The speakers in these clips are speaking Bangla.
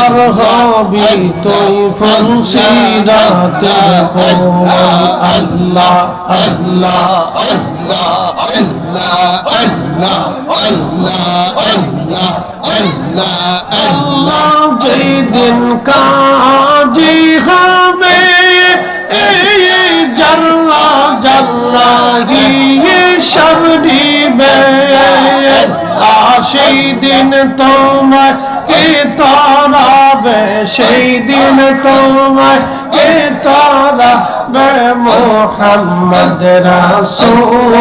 আর হবি তুই ফলসিরাতে আল্লাহ আল্লাহ আল্লাহ যেই দিন কাজি সেই দিন তোমায় কে তারাবে? সেই দিন তোমায় কে তরাবে মোহাম্মদ রাসূল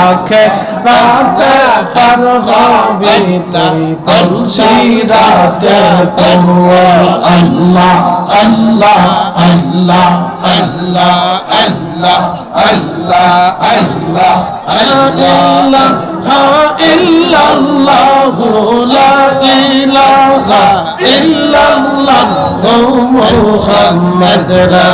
আখে রাতে পর হবে তুই পলসি রাতে পড়ুয়া, আল্লাহ আল্লাহ আল্লাহ আল্লাহ আল্লাহ আল্লাহ আল্লাহ আল্লাহ, লা ইলাহা ইল্লাল্লাহ মুহাম্মদ রাসূলুল্লাহ নাতে পর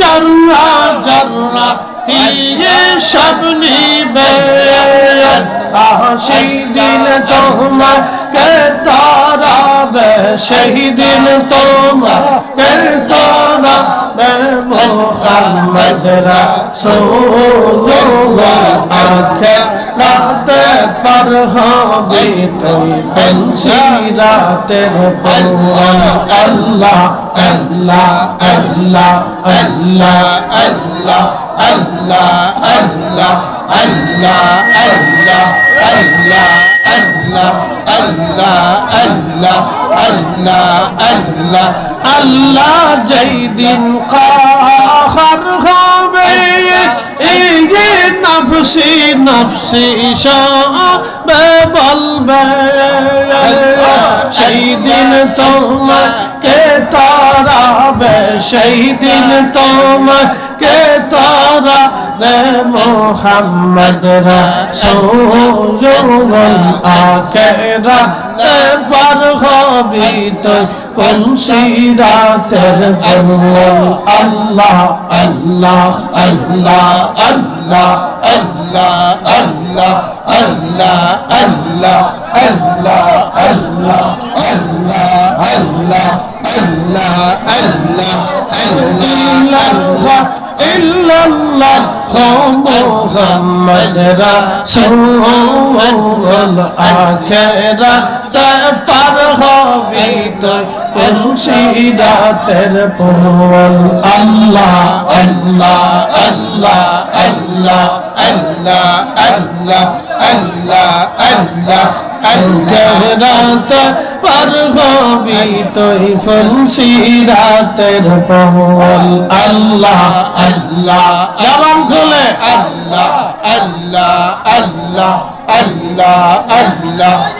জাররা জাররা ইয়ে সব নিবে সেই দিন তোমার কে তারাবে, সেই দিন তোমার কে তারাবে মোহাম্মদ রাসূলুল্লাহ। আখে রাতে পার হবে তুই ফেলছি রাতের পর আল্লাহ আল্লাহ আল্লাহ আল্লাহ আল্লাহ। আল্লাহ আল্লাহ আল্লাহ আল্লাহ আল্লাহ আল্লাহ আল্লাহ আল্লাহ আল্লাহ আল্লাহ যেই দিন কাহার হবে এই নফসি নফসি সবে বলবে সেই দিন তোমাকে তারাবে সেই দিন তোমাকে তারা রে মোহাম্মদ রাসূলুল আখিরা পার হবি তুই কোন সিরাতের বলল আল্লাহ আল্লাহ আল্লাহ আল্লাহ আল্লাহ আল্লাহ আল্লাহ আল্লাহ আল্লাহ আল্লাহ আল্লাহ আল্লাহ আল্লাহ আল্লাহ illallah illallah Muhammad Rasulullah Akhirata par hobi toi মুর্শিদাতের Porwal আল্লাহ আল্লাহ আল্লাহ আল্লাহ আল্লাহ আল্লাহ আল্লাহ আল্লাহ আল্লাহ পার হবি তুই ফুলসিরাতের পরওয়াল আল্লাহ আল্লাহ জবান খুলে আল্লাহ আল্লাহ আল্লাহ আল্লাহ আল্লাহ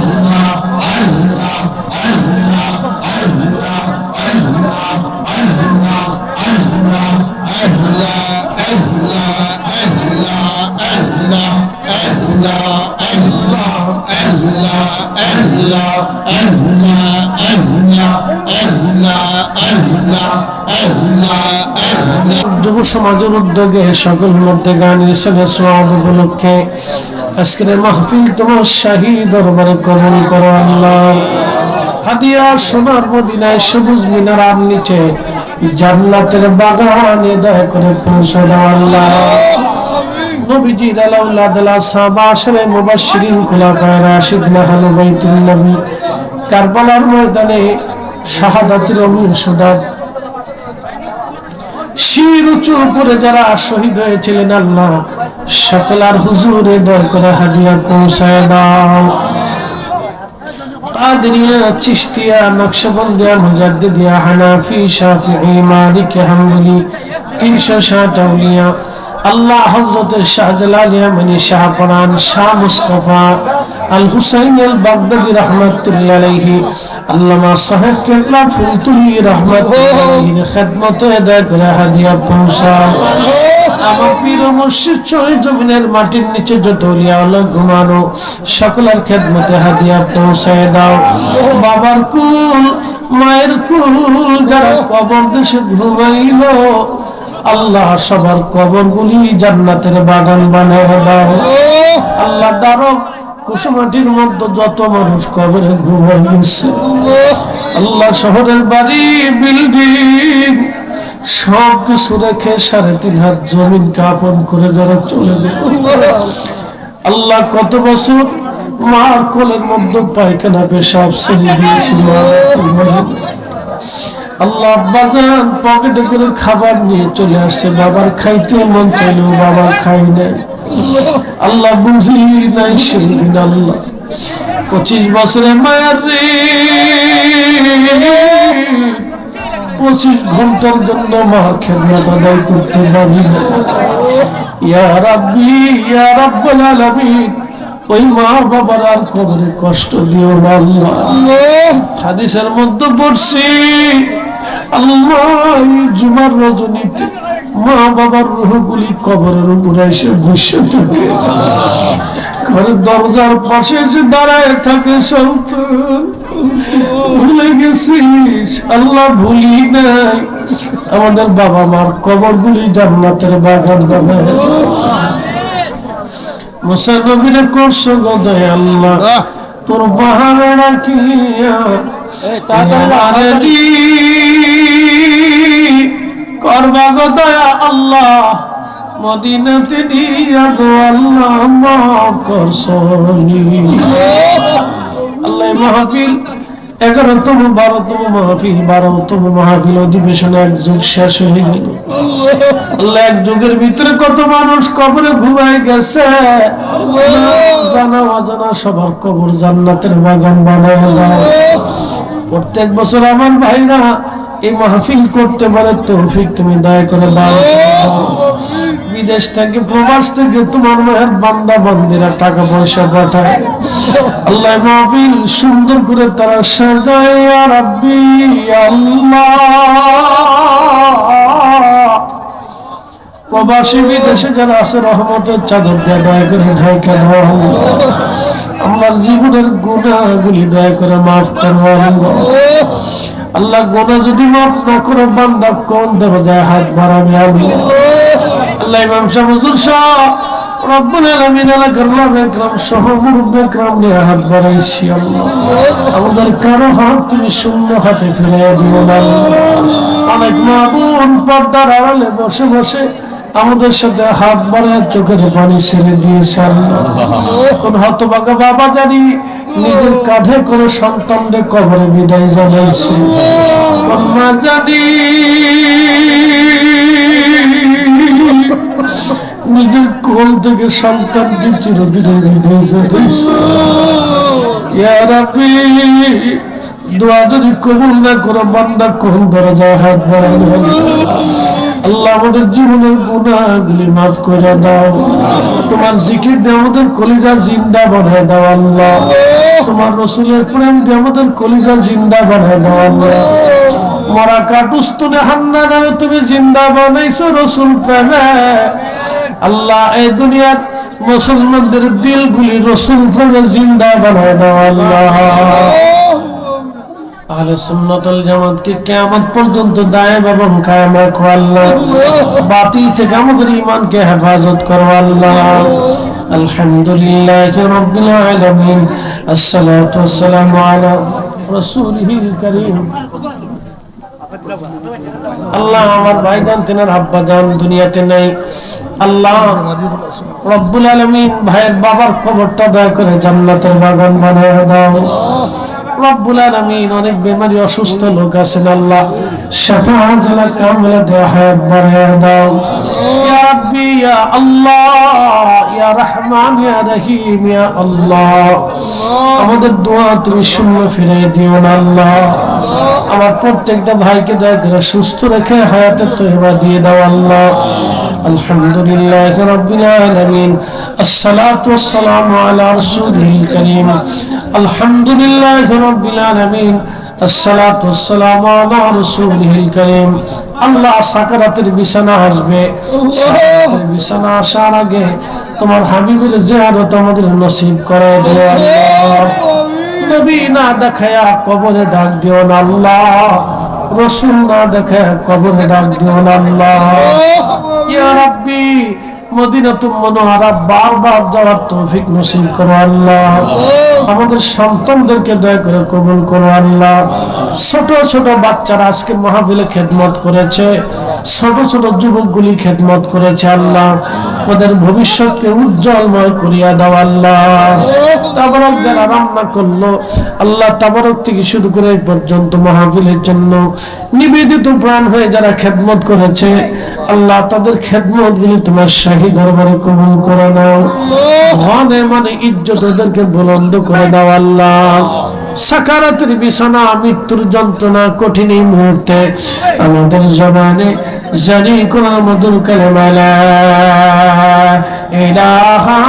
যুব সমাজের উদ্যোগে সকল মধ্যে গান উপলক্ষে আজকের মাহফিল তোমার শাহী দরবারে কবুল করো আল্লাহ। হাদিয়া সোনার মদিনায় সবুজ মিনার নিচে জান্নাতের বাগানে দয়া করে পৌঁছে দাও আল্লাহ। নবীজি রালাউল্লাহ দালা মুবাশশিরিন খুলাফা রাশিদ মাহাল বাইতুল নবী কারবালার ময়দানে শাহাদাতের অনুশোধান। শির উঁচু উপরে যারা শহীদ হয়েছিলেন আল্লাহ সকলার হুজুরে দর করে হাদিয়া পৌঁছায় দাও। কাদরিয়া চিশতিয়া, নকশবন্দিয়া, মুজাদ্দিদিয়া, হানাফি, শাফিঈ, মালিক, হাম্বলি, তিনশো ষাট আউলিয়া আল্লাহ হজরত শাহজালালিয়া শাহ পরান শাহ মুস্তফা আল হুসাইন আল বাগদাদি আলাইহি, আল্লামা সাহেব ফুলতুলি হাদিয়া আমার পীর মুর্শিদ ছয় জমিনের মাটির নিচে যত হলো ঘুমানো, সকলের খেদমতে হাদিয়া পৌঁছায় দাও। বাবার কুল, মায়ের কুল, যারা কবর দেশে ঘুমাইল আল্লাহ সবার কবর গুলি জান্নাতের বাগান বানায় আল্লাহ দারক কুসুমাটির মধ্যে যত মানুষ কবরে ঘুমাই গেছে। আল্লাহ শহরের বাড়ি, বিল্ডিং সব কিছু রেখে সাড়ে তিন হাত জমিন কাপন করে যারা চলে আল্লাহ কত বছর মার কোলের মধ্যে পায়খানা পেশাব ছেড়ে দিয়েছি মা। আল্লাহ বাজান পকেটে করে খাবার নিয়ে চলে আসছে বাবার খাইতে মন চাইলেও বাবার খাই নাই। আল্লাহ বুঝি নাই সেদিন আল্লাহ। পঁচিশ বছরে মায়ের রে। পঁচিশ ঘণ্টার জন্য মা খেদমত আদায় করতে পারি না ইয়া রাব্বি ইয়া রাব্বুল আলামিন ওই মা বাবার আর কবরে কষ্ট দিও না আল্লাহ। হাদিসের মধ্যে পড়ছি আল্লাহ জুমার রজনীতে মা বাবার রুহগুলি কবরের উপরে এসে বসে থাকে। ঘরের দরজার পাশে এসে দাঁড়ায় থাকে সন্তান ভুলে গেছিস? আল্লাহ ভুলি নাই। আমাদের বাবা মার কবর কবরগুলি জান্নাতের বাগান বানায়। মুসা নবীরে করছ গদয় আল্লাহ। তোর পাহাড়ে রাখিয়া এগারোতম, বারোতম মাহফিল বারোতম মাহফিল অধিবেশন এক যুগ শেষ হয়ে গেল। আল্লাহ এক যুগের ভিতরে কত মানুষ কবরে ঘুমাই গেছে। জানা অজানা সবার কবর জান্নাতের বাগান বানায় প্রত্যেক বছর আমার ভাইরা এই মাহফিল করতে পারে তৌফিক তুমি দয়া করে দাও। বিদেশ থেকে, প্রবাস থেকে তোমার মায়ের বান্দা বান্দিরা টাকা পয়সা পাঠায়। আল্লাহ মাহফিল সুন্দর করে তারা সাজায় প্রবাসী বিদেশে যারা আছে, রহমতের চাদর দেয়া দয়া করে ঢাইকা দাও। আমার জীবনের গুণাগুলি দয়া করে মাফ করো। আল্লাহ আল্লাহ গোনা যদি মাফ না করে, বান্দা কোন দরজায় হাত বাড়াবে? আমি আল্লাহ ইমাম শাহ হুজুর শাহ রব্বুল আলামিন এলাকার সহ মুরব্বের নিয়ে হাত বাড়াইছি, আল্লাহ। আমাদের কারও হাত তুমি শূন্য হাতে ফিরাইয়া দিও না। অনেক মা বোন পর্দার আড়ালে বসে বসে আমাদের সাথে হাত বাড়ায় চোখের পানি ছেড়ে দিয়েছে আল্লাহ কোন হতবাগা বাবা জানি নিজের কাঁধে করে সন্তানদের কবরে বিদায় জানাইছে। কোন মা জানি নিজের কোল থেকে সন্তানকে চিরদিনের বিদায় জানাইছে। দোয়া যদি কবুল না করো, বান্দা কোন দরজায় হাত বাড়ানো আল্লাহ আমাদের জীবনের গুণাগুলি মাফ করে দাও। তোমার জিকির দিয়ে আমাদের কলিজা জিন্দা বানায় দাও আল্লাহ। তোমার রসুলের প্রেম দিয়ে আমাদের কলিজা জিন্দা বানায় দাও আল্লাহ। মরা কাটুস্তুনে হান্নানারে তুমি জিন্দা বানাইছো রসুল প্রেমে। আল্লাহ, এই দুনিয়ার মুসলমানদের দিলগুলি রসুল প্রেমে জিন্দা বানায় দাও আল্লাহ। আহলে সুন্নাতুল জামাতকে কিয়ামত পর্যন্ত দায়েম এবং কায়েম রাখো আল্লাহ। বাতিল থেকে আমাদের ঈমানকে হেফাজত করো আল্লাহ। আলহামদুলিল্লাহ রাব্বিল আলামিন। আসসালাতু ওয়াসসালামু আলা রাসূলিহিল কারীম। আল্লাহ আমার ভাইজান তেনার আব্বা জান দুনিয়াতে নেই। আল্লাহ রব্বুল আলামিন ভাইয়ের বাবার কবরটা দয়া করে জান্নাতের বাগান বানায় দাও। রব্বুল আলামিন অনেক বেমারি অসুস্থ লোক আছেন আল্লাহ। দেয়া হ্যাঁ, দাও। ইয়া রাব্বি, ইয়া আল্লাহ, ইয়া রহমান, ইয়া রহিম, ইয়া আল্লাহ। আমাদের দোয়া তুমি শূন্য ফিরিয়ে দিও না, আল্লাহ। আমার প্রত্যেকটা ভাইকে দয়া করে সুস্থ রেখে হায়াতের তহিবা দিয়ে দাও, আল্লাহ। আলহামদুলিল্লাহ রব্বিল আলামিন الصلاة والسلام على رسوله الكريم الحمد لله رب العالمين الصلاة والسلام على رسوله الكريم আল্লাহ সাকারাতের বিছানা আসবে সাকারাতের বিছানা আসার আগে তোমার হাবিবের জিয়ারত আমাদের নসিব করে দিও আল্লাহ নবী না দেখায়া কবরে ডাক দিও না আল্লাহ রসুল না দেখায়া কবরে ডাক দিও না আল্লাহ ইয়া রাব্বি বারবার যাওয়ার তৌফিক নসিব করো আল্লাহ। আমাদের সন্তানদেরকে দয়া করে কবুল করো আল্লাহ। ছোট ছোট বাচ্চারা আজকে মাহফিলে খেদমত করেছে। ছোট ছোট যুবকগুলি খেদমত করেছে আল্লাহ। ওদের ভবিষ্যৎকে উজ্জ্বলময় করিয়া দাও আল্লাহ। তাবারক যারা রান্না করল, আল্লাহ তাবারক থেকে শুরু করে পর্যন্ত মাহফিলের জন্য নিবেদিত প্রাণ হয়ে যারা খেদমত করেছে, আল্লাহ তাদের খেদমত গুলি তোমার শাহী দরবারে কবুল করে নাও। মনে মানে ইজ্জত ওদেরকে বুলন্দ করে দাও আল্লাহ। সাকারাতের বিছানা মৃত্যুর যন্ত্রণা কঠিন এই মুহূর্তে আমাদের জবানে জানি কোন মধুর কালে মেলা ইলাহা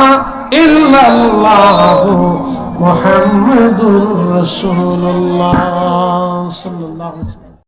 ইল্লাল্লাহু মুহাম্মাদুর রাসূলুল্লাহ সাল্লাল্লাহু আলাইহি